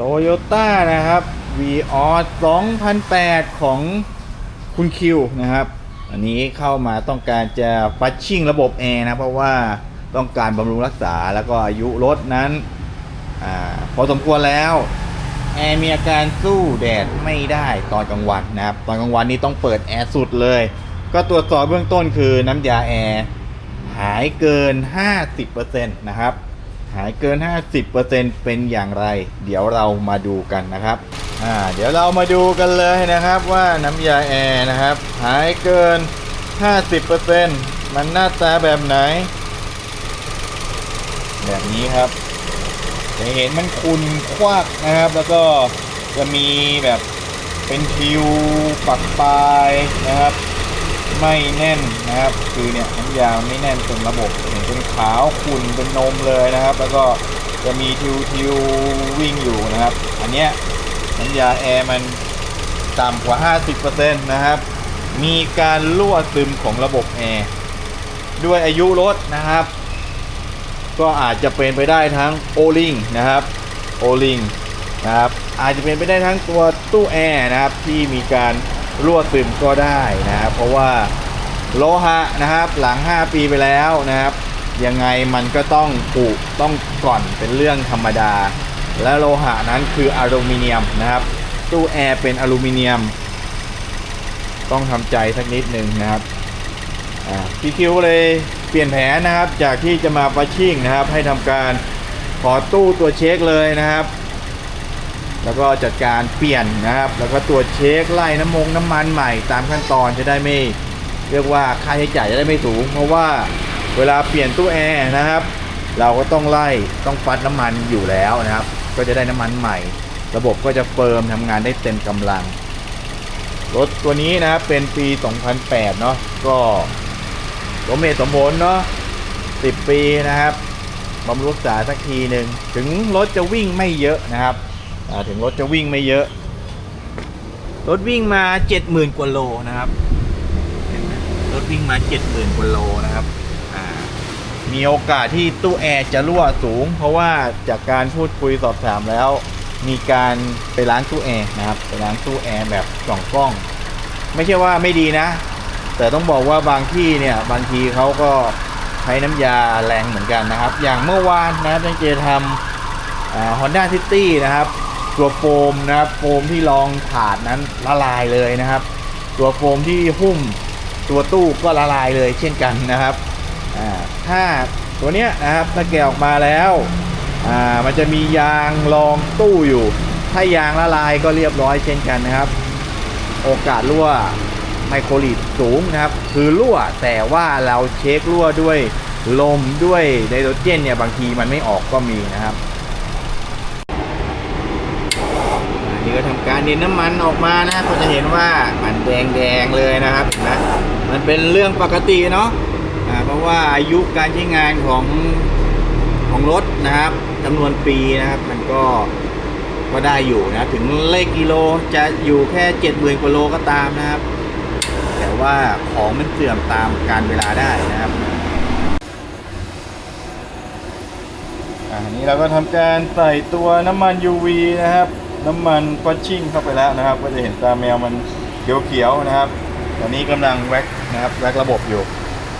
โตโยต้านะครับ v ีออ2008 ของคุณคิวนะครับ อันนี้เข้ามาต้องการจะฟัชชิ่งระบบแอร์นะ เพราะว่าต้องการบำรุงรักษาแล้วก็อายุรถนั้นอพอสมควรแล้ว แอร์มีอาการสู้แดดไม่ได้ตอนกลางวันนะครับ ตอนกลางวันนี้ต้องเปิดแอร์สุดเลย ก็ตรวจสอบเบื้องต้นคือน้ำยาแอร์หายเกิน 50%นะครับ หายเกิน 50%เป็นอย่างไร เดี๋ยวเรามาดูกันนะครับอ่าเดี๋ยวเรามาดูกันเลยนะครับว่าน้ำยาแอร์นะครับ หายเกิน 50%มันหน้าตาแบบไหน แบบนี้ครับจะเห็นมันคุนควักนะครับ แล้วก็จะมีแบบเป็นทิวปักปลายนะครับ ไม่แน่นนะครับ คือเนี่ยน้ำยาไม่แน่นตรงระบบเห็นเป็นขาวขุ่นเป็นนมเลยนะครับ แล้วก็จะมีทิวทิววิ่งอยู่นะครับ อันเนี้ยน้ำยาแอร์มันต่ำกว่า 50%นะครับ มีการรั่วซึมของระบบแอร์ด้วยอายุรถนะครับ ก็อาจจะเป็นไปได้ทั้งโอลิงนะครับโอลิงนะครับอาจจะเป็นไปได้ทั้งตัวตู้แอร์นะครับที่มีการ รั่วซึมก็ได้นะครับเพราะว่าโลหะนะครับหลัง 5 ปีไปแล้วนะครับ ยังไงมันก็ต้องผุต้องก่อนเป็นเรื่องธรรมดา และโลหะนั้นคืออลูมิเนียมนะครับตู้แอร์เป็นอลูมิเนียม ต้องทำใจสักนิดหนึ่งนะครับพี่คิวเลยเปลี่ยนแผนนะครับจากที่จะมาปัชชิ่งนะครับ ให้ทำการขอตู้ตัวเช็คเลยนะครับ แล้วก็จัดการเปลี่ยนนะครับ แล้วก็ตรวจเช็คไล่น้ำมงน้ำมันใหม่ตามขั้นตอนจะได้ไม่ เรียกว่าค่าใช้จ่ายจะได้ไม่สูง เพราะว่าเวลาเปลี่ยนตู้แอร์นะครับ เราก็ต้องไล่ต้องฟัดน้ำมันอยู่แล้วนะครับ ก็จะได้น้ำมันใหม่ ระบบก็จะเฟิร์มทำงานได้เต็มกำลังรถตัวนี้นะครับเป็นปี 2008 เนาะก็สมเหตุสมผลเนาะ10 ปีนะครับบำรุงรักษาสักทีหนึ่งถึงรถจะวิ่งไม่เยอะนะครับ ถึงรถจะวิ่งไม่เยอะ รถวิ่งมา70,000กว่าโลนะครับรถวิ่งมา70,000กว่าโลนะครับมีโอกาสที่ตู้แอร์จะรั่วสูง เพราะว่าจากการพูดคุยสอบถามแล้ว มีการไปล้างตู้แอร์นะครับไปล้างตู้แอร์แบบส่องกล้อง ไม่ใช่ว่าไม่ดีนะ แต่ต้องบอกว่าบางที่เนี่ยบางทีเขาก็ใช้น้ำยาแรงเหมือนกันนะครับ อย่างเมื่อวานนะครับจังเจทำฮอนด้าซิตี้นะครับ ตัวโฟมนะครับโฟมที่รองถาดนั้นละลายเลยนะครับ ตัวโฟมที่หุ้มตัวตู้ก็ละลายเลยเช่นกันนะครับถ้าตัวเนี้ยนะครับถ้าแกะออกมาแล้วมันจะมียางรองตู้อยู่ ถ้ายางละลายก็เรียบร้อยเช่นกันนะครับ โอกาสรั่วไมโครลิตสูงนะครับ คือรั่วแต่ว่าเราเช็ครั่วด้วยลมด้วยไนโตรเจนเนี่ยบางทีมันไม่ออกก็มีนะครับอ่า นี่ก็ทำการเน้นน้ำมันออกมานะก็จะเห็นว่ามันแดงๆเลยนะครับนะมันเป็นเรื่องปกติเนาะเพราะว่าอายุการใช้งานของของรถนะครับจำนวนปีนะครับ มันก็ก็ได้อยู่นะถึงเลขกิโลจะอยู่แค่เจ็ดหมื่นกว่าโลก็ตามนะครับ แต่ว่าของมันเสื่อมตามการเวลาได้นะครับอันนี้เราก็ทำการใส่ตัวน้ำมัน UV นะครับ น้ำมันฟัชชิ่งเข้าไปแล้วนะครับ ก็จะเห็นตาแมวมันเขียวๆนะครับ ตอนนี้กำลังแว็กนะครับแว็กระบบอยู่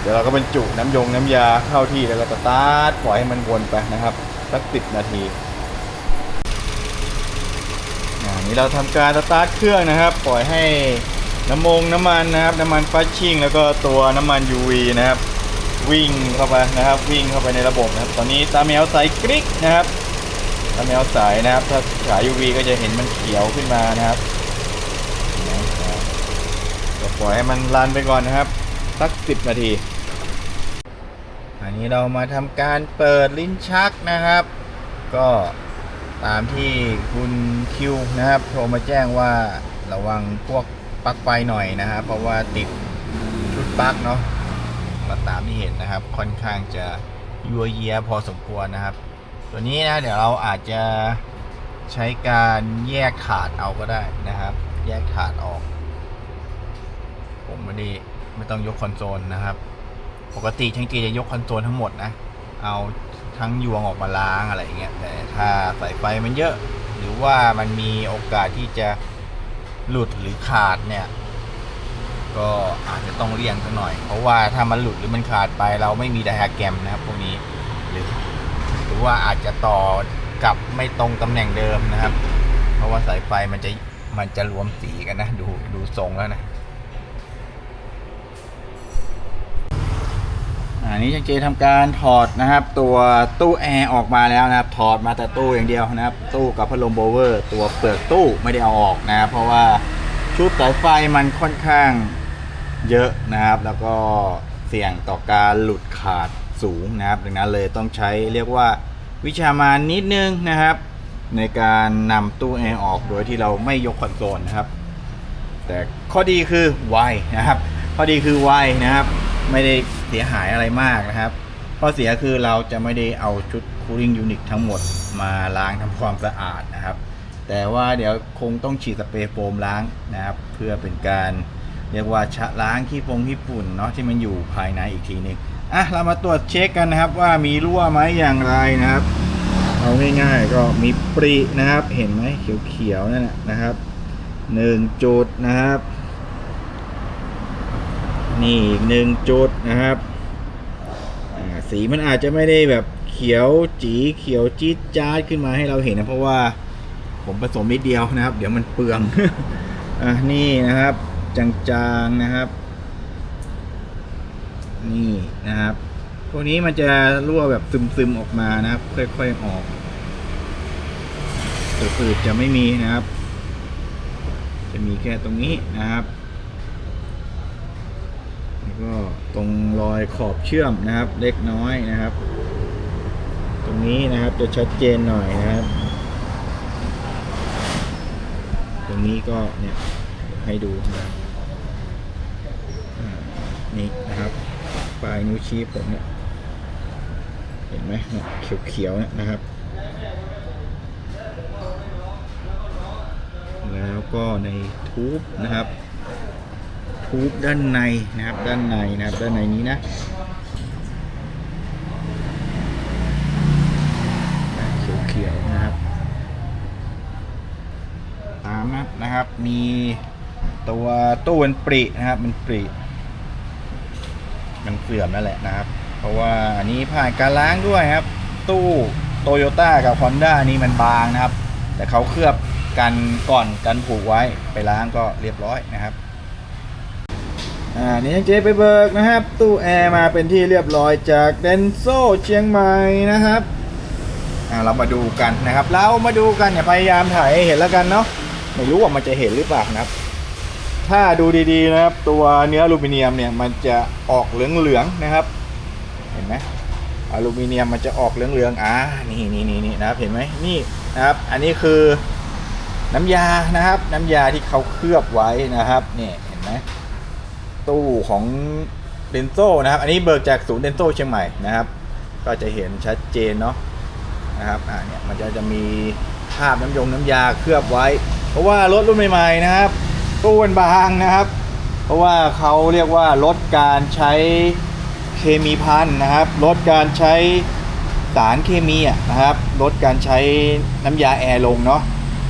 เดี๋ยวเราก็บรรจุน้ำยงน้ำยาเข้าที่แล้วก็สตาร์ทปล่อยให้มันวนไปนะครับสักสิบนาทีอ่านี่เราทำการสตาร์ทเครื่องนะครับ ปล่อยให้น้ำมงน้ำมันนะครับ น้ำมันฟัชชิ่งแล้วก็ตัวน้ำมัน UV นะครับ วิ่งเข้าไปนะครับ วิ่งเข้าไปในระบบนะครับ ตอนนี้ตาแมวใสกริ๊กนะครับ ตาแมวใสนะครับ ถ้าฉาย UV ก็จะเห็นมันเขียวขึ้นมานะครับก็ปล่อยให้มันรันไปก่อนนะครับ สักสิบนาที อันนี้เรามาทำการเปิดลิ้นชักนะครับ ก็ตามที่คุณคิวนะครับโทรมาแจ้งว่าระวังพวกปลั๊กไฟหน่อยนะครับ เพราะว่าติดชุดปลั๊กเนาะก็ตามที่เห็นนะครับ ค่อนข้างจะยัวเยียพอสมควรนะครับ ตัวนี้นะเดี๋ยวเราอาจจะใช้การแยกถาดเอาก็ได้นะครับ แยกถาดออก ผมไม่ได้ไม่ต้องยกคอนโซลนะครับ ปกติช่างจีจะยกคอนโซลทั้งหมดนะ เอาทั้งยวงออกมาล้างอะไรเงี้ยแต่ถ้าสายไฟมันเยอะ หรือว่ามันมีโอกาสที่จะหลุดหรือขาดเนี่ย ก็อาจจะต้องเลี่ยงสักหน่อย เพราะว่าถ้ามันหลุดหรือมันขาดไปเราไม่มีไดอะแกรมนะครับพวกนี้หรือ รือว่าอาจจะต่อกับไม่ตรงตำแหน่งเดิมนะครับ เพราะว่าสายไฟมันจะมันจะรวมสีกันนะ ดูดูทรงแล้วนะอันนี้ช่างเจทำการถอดนะครับ ตัวตู้แอร์ออกมาแล้วนะครับ ถอดมาแต่ตู้อย่างเดียวนะครับ ตู้กับพัดลมโบเวอร์ ตัวเปลือกตู้ไม่ได้เอาออกนะครับเพราะว่าชุดสายไฟมันค่อนข้างเยอะนะครับ แล้วก็เสี่ยงต่อการหลุดขาดสูงนะครับ ดังนั้นเลยต้องใช้เรียกว่า วิชามานนิดนึงนะครับ ในการนำตู้แอร์ออกโดยที่เราไม่ยกคอนโซลนะครับ แต่ข้อดีคือไวนะครับ ข้อดีคือไวนะครับ ไม่ได้เสียหายอะไรมากนะครับ ข้อเสียคือเราจะไม่ได้เอาชุด cooling unit ทั้งหมดมาล้างทำความสะอาดนะครับ แต่ว่าเดี๋ยวคงต้องฉีดสเปรย์โฟมล้างนะครับ เพื่อเป็นการเรียกว่าชะล้างขี้ฟงขี้ฝุ่นเนาะที่มันอยู่ภายในอีกทีหนึง อะเรามาตรวจเช็คกันนะครับว่ามีรั่วไหมอย่างไรนะครับ เอาง่ายๆก็มีปรินะครับ เห็นไหมเขียวๆนั่นนะนะครับหนึ่งจุดนะครับ นี่อีกหนึ่งจุดนะครับสีมันอาจจะไม่ได้แบบเขียวจีเขียวจี๊ดจ๊าดขึ้นมาให้เราเห็นนะเพราะว่าผมผสมนิดเดียวนะครับ เดี๋ยวมันเปลืองอะนี่นะครับ จางๆนะครับ นี่นะครับ พวกนี้มันจะรั่วแบบซึมๆออกมานะครับ ค่อยๆออกตืดๆจะไม่มีนะครับ จะมีแค่ตรงนี้นะครับแล้วก็ตรงรอยขอบเชื่อมนะครับ เล็กน้อยนะครับ ตรงนี้นะครับจะชัดเจนหน่อยนะครับ ตรงนี้ก็เนี่ยให้ดูนะครับนี่นะครับ ปลายนิ้วชี้ผมเนี่ย เห็นไหมเนี่ยเขียวๆเนี่ยนะครับ แล้วก็ในทูบนะครับ ทูบด้านในนะครับ ด้านในนะครับ ด้านในนี้นะเขียวๆนะครับ ตามนะนะครับ มีตัวตู้มันปรินะครับ มันปริ มันเสื่อมนั่นแหละนะครับ เพราะว่าอันนี้ผ่านการล้างด้วยครับ ตู้โตโยต้ากับ Honda นี่มันบางนะครับ แต่เขาเคลือบกันก่อนกันผูกไว้ไปล้างก็เรียบร้อยนะครับอ่านี่เจ๊ไปเบิกนะครับ ตู้แอร์มาเป็นที่เรียบร้อยจากเดนโซเชียงใหม่นะครับอ่าเรามาดูกันนะครับเรามาดูกันอย่าพยายามถ่ายให้เห็นแล้วกันเนาะไม่รู้ว่ามันจะเห็นหรือเปล่านะครับ ถ้าดูดีๆนะครับ ตัวเนื้ออลูมิเนียมเนี่ยมันจะออกเหลืองๆนะครับ เห็นไหมอลูมิเนียมมันจะออกเหลืองๆอ่านี่นี่นี่นี่นะครับเห็นไหมนี่นะครับ อันนี้คือน้ำยานะครับ น้ำยาที่เขาเคลือบไว้นะครับนี่เห็นไหมตู้ของเดนโซนะครับ อันนี้เบิกจากศูนย์เดนโซเชียงใหม่นะครับ ก็จะเห็นชัดเจนเนาะนะครับอ่าเนี่ยมันจะจะมีภาพน้ำยงน้ำยาเคลือบไว้ เพราะว่ารถรุ่นใหม่ๆนะครับ ตู้มันบางนะครับ เพราะว่าเขาเรียกว่าลดการใช้เคมีพันนะครับ ลดการใช้สารเคมีอะนะครับ ลดการใช้น้ำยาแอร์ลงเนาะ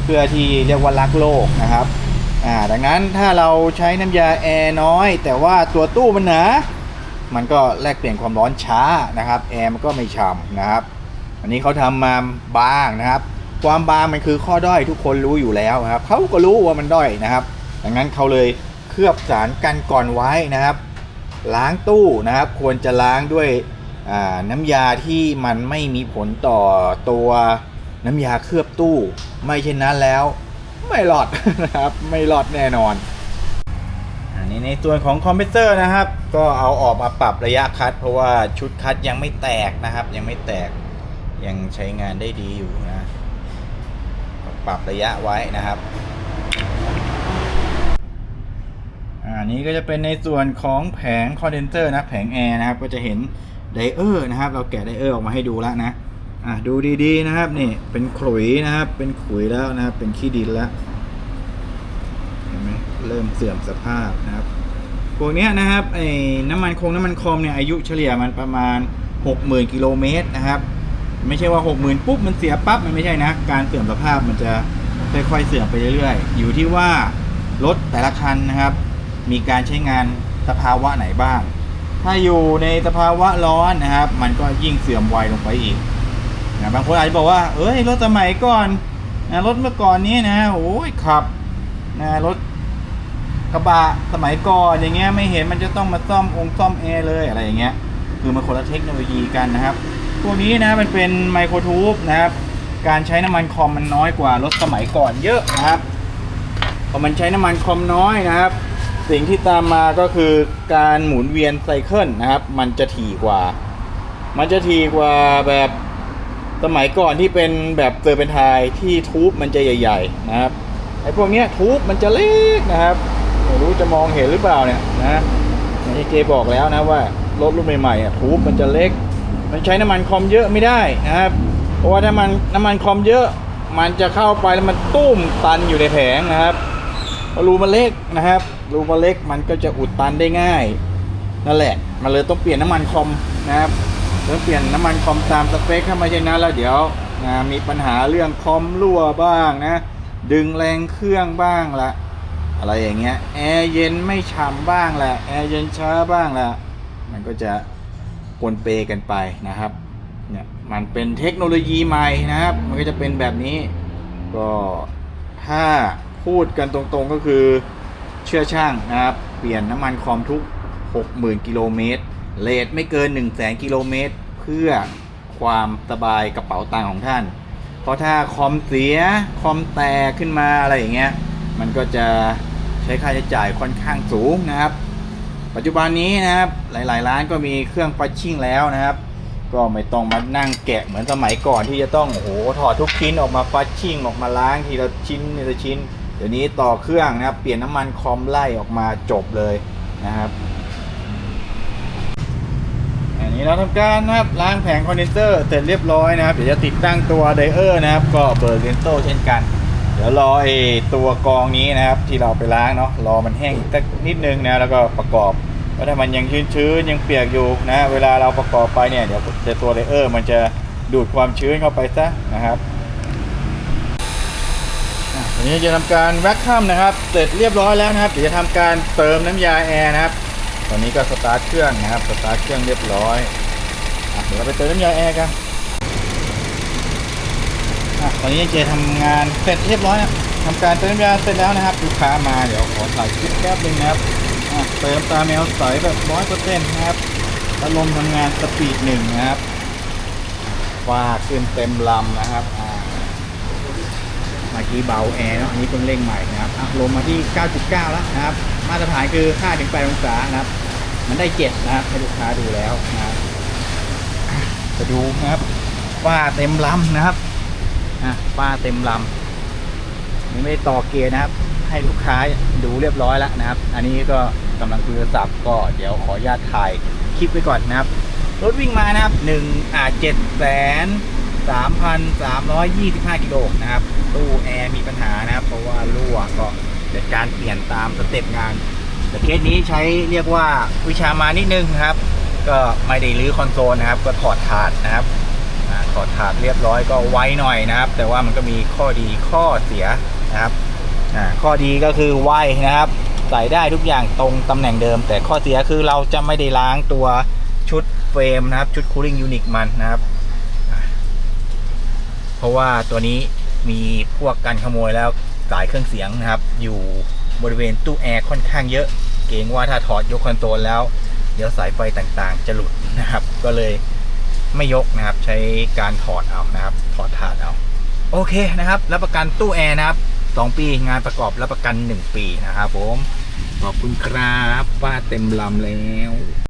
เพื่อที่เรียกว่ารักโลกนะครับอ่าดังนั้นถ้าเราใช้น้ำยาแอร์น้อย แต่ว่าตัวตู้มันหนามันก็แลกเปลี่ยนความร้อนช้านะครับแอร์มันก็ไม่ฉ่ำนะครับ อันนี้เขาทำมาบางนะครับ ความบางมันคือข้อด้อยทุกคนรู้อยู่แล้วครับเขาก็รู้ว่ามันด้อยนะครับ ดังนั้นเขาเลยเคลือบสารกันก่อนไว้นะครับ ล้างตู้นะครับควรจะล้างด้วยน้ำยาที่มันไม่มีผลต่อตัวน้ำยาเคลือบตู้ ไม่เช่นนั้นแล้วไม่รอดนะครับไม่รอดแน่นอนอันนี้ในส่วนของคอมเพรสเซอร์นะครับ ก็เอาออกมาปรับระยะคัด เพราะว่าชุดคัดยังไม่แตกนะครับ ยังไม่แตกยังใช้งานได้ดีอยู่นะปรับระยะไว้นะครับ อั นี้ก็จะเป็นในส่วนของแผงคอนเดนเซอร์นะแผงแอร์นะครับ ก็จะเห็นไดเออร์นะครับ เราแกะไดเออร์ออกมาให้ดูแล้วนะอะดูดีๆนะครับนี่เป็นขลุยนะครับ เป็นขุยแล้วนะครับ เป็นขี้ดินแล้วเห็นไหมเริ่มเสื่อมสภาพนะครับพวกเนี้ยนะครับไอ้น้ำมันคงน้ำมันคอมเนี่ยอายุเฉลี่ยมันประมาณ 60,000กิโลเมตรนะครับไม่ใช่ว่าหกหมื่นปุ๊บมันเสียปั๊บมันไม่ใช่นะ การเสื่อมสภาพมันจะค่อยๆเสื่อมไปเรื่อยๆ อยู่ที่ว่ารถแต่ละคันนะครับ มีการใช้งานสภาวะไหนบ้าง ถ้าอยู่ในสภาวะร้อนนะครับ มันก็ยิ่งเสื่อมไวลงไปอีกนะบางคนอาจจะบอกว่า เอ้ยรถสมัยก่อนนะรถเมื่อก่อนนี้นะโอ้ยขับนะรถกระบะสมัยก่อนอย่างเงี้ยไม่เห็นมันจะต้องมาซ่อมองค์ซ่อมแอร์เลยอะไรอย่างเงี้ยคือมันคนละเทคโนโลยีกันนะครับพวกนี้นะมันเป็นไมโครทูบนะครับ การใช้น้ำมันคอมมันน้อยกว่ารถสมัยก่อนเยอะนะครับพอมันใช้น้ำมันคอมน้อยนะครับ สิ่งที่ตามมาก็คือการหมุนเวียนไซเคิลนะครับ มันจะถี่กว่า มันจะถี่กว่าแบบสมัยก่อนที่เป็นแบบเซอร์เป็นไทยที่ทูบมันจะใหญ่ ๆ นะครับไอ้พวกเนี้ยทูบมันจะเล็กนะครับไม่รู้จะมองเห็นหรือเปล่าเนี่ยนะอย่างที่เจบอกแล้วนะว่ารถรุ่นใหม่ๆอะทูบมันจะเล็ก มันใช้น้ำมันคอมเยอะไม่ได้นะครับ เพราะว่าถ้ามันน้ำมันคอมเยอะ มันจะเข้าไปแล้วมันตุ้มตันอยู่ในแผงนะครับรูมันเล็กนะครับ รูมันเล็กมันก็จะอุดตันได้ง่ายนั่นแหละ มันเลยต้องเปลี่ยนน้ำมันคอมนะครับต้องเปลี่ยนน้ำมันคอมตามสเปคถ้าไม่ใช่นั้นแล้วเดี๋ยวนะมีปัญหาเรื่องคอมรั่วบ้างนะ ดึงแรงเครื่องบ้างละอะไรอย่างเงี้ยแอร์เย็นไม่ฉ่ำบ้างละแอร์เย็นช้าบ้างละมันก็จะปนเปกันไปนะครับเนี่ยมันเป็นเทคโนโลยีใหม่นะครับ มันก็จะเป็นแบบนี้ ก็ถ้าพูดกันตรงๆก็คือ เชื่อช่างนะครับ เปลี่ยนน้ำมันคอมทุก 60,000 กิโลเมตรเลทไม่เกิน 1 0 0 0 0แกิโลเมตร เพื่อความสบายกระเป๋าตังค์ของท่าน เพราะถ้าคอมเสียคอมแตกขึ้นมาอะไรอย่างเงี้ย มันก็จะใช้ค่าใช้จ่ายค่อนข้างสูงนะครับ ปัจจุบันนี้นะครับหลายๆ ร้านก็มีเครื่องปัชชิ่งแล้วนะครับ ก็ไม่ต้องมานั่งแกะเหมือนสมัยก่อนที่จะต้องโอ้โหถอดทุกชิ้นออกมาปัชชิ่งออกมาล้างทีละชิ้นทีละชิ้น เดี๋ยวนี้ต่อเครื่องนะครับ เปลี่ยนน้ำมันคอมไล่ออกมาจบเลยนะครับอันนี้เราทำการนะครับล้างแผงคอนเดนเซอร์เสร็จเรียบร้อยนะครับ เดี๋ยวจะติดตั้งตัวไดเออร์นะครับ ก็เบอร์เรนโซเช่นกัน เดี๋ยวรอไอ้ตัวกองนี้นะครับที่เราไปล้างเนาะรอมันแห้งสักนิดนึงนะแล้วก็ประกอบเพราถ้ามันยังชื้นๆยังเปียกอยู่นะเวลาเราประกอบไปเนี่ยเดี๋ยวต่ตัวไดเออร์มันจะดูดความชื้นเข้าไปซะนะครับ นี้จะทำการแว็กคัมนะครับ เสร็จเรียบร้อยแล้วนะครับเดี๋ยวจะทำการเติมน้ำยาแอร์นะครับ ตอนนี้ก็สตาร์ทเครื่องนะครับ สตาร์ทเครื่องเรียบร้อยอเดี๋ยวเราไปเติมน้ำยาแอร์กันตอนนี้เจทำงานเสร็จเรียบร้อยนะทำการเติมน้ำยาเสร็จแล้วนะครับลูกค้ามาเดี๋ยวขอถ่ายคลิปแป๊บนึงนะครับเติมตาแมวใสแบบร้อยเปอร์เซ็นต์นะครับพัดลมทำงานสปีดหนึ่งนะครับฟาขึ้นเต็มลำนะครับอ่าเมื่อกี้เบาแอร์เนาะอันนี้เพิ่งเร่งใหม่นะครับลงมาที่ 9.9 แล้วนะครับ มาตรฐานคือ 5-8 องศานะครับ มันได้เจ็ดนะครับให้ลูกค้าดูแล้วนะครับอะดูนะครับฝ้าเต็มลำนะครับอะฝ้าเต็มลำนี่ไม่ได้ต่อเกียร์นะครับ ให้ลูกค้าดูเรียบร้อยแล้วนะครับ อันนี้ก็กำลังคุยโทรศัพท์ก็เดี๋ยวขออนุญาตถ่ายคลิปไว้ก่อนนะครับ รถวิ่งมานะครับหนึ่งอ่าเจ็ดแสน สามพันสามร้อยยี่สิบห้ากิโลนะครับ ตู้แอร์มีปัญหานะครับ เพราะว่ารั่วก็จัดการเปลี่ยนตามสเต็ปงาน แต่เคสนี้ใช้เรียกว่าวิชามานิดนึงครับ ก็ไม่ได้รื้อคอนโซลนะครับ ก็ถอดถาดนะครับถอดถาดเรียบร้อยก็ไวหน่อยนะครับ แต่ว่ามันก็มีข้อดีข้อเสียนะครับข้อดีก็คือไวนะครับ ใส่ได้ทุกอย่างตรงตำแหน่งเดิม แต่ข้อเสียคือเราจะไม่ได้ล้างตัวชุดเฟรมนะครับ ชุดคูลิ่งยูนิตมันนะครับ เพราะว่าตัวนี้มีพวกการขโมยแล้วสายเครื่องเสียงนะครับ อยู่บริเวณตู้แอร์ค่อนข้างเยอะ เกรงว่าถ้าถอดยกคอนโซลแล้ว เดี๋ยวสายไฟต่างๆ จะหลุดนะครับ ก็เลยไม่ยกนะครับ ใช้การถอดเอานะครับ ถอดถาดเอา โอเคนะครับ รับประกันตู้แอร์นะครับ2ปีงานประกอบรับประกัน 1 ปีนะครับผม ขอบคุณครับป้าเต็มลำแล้ว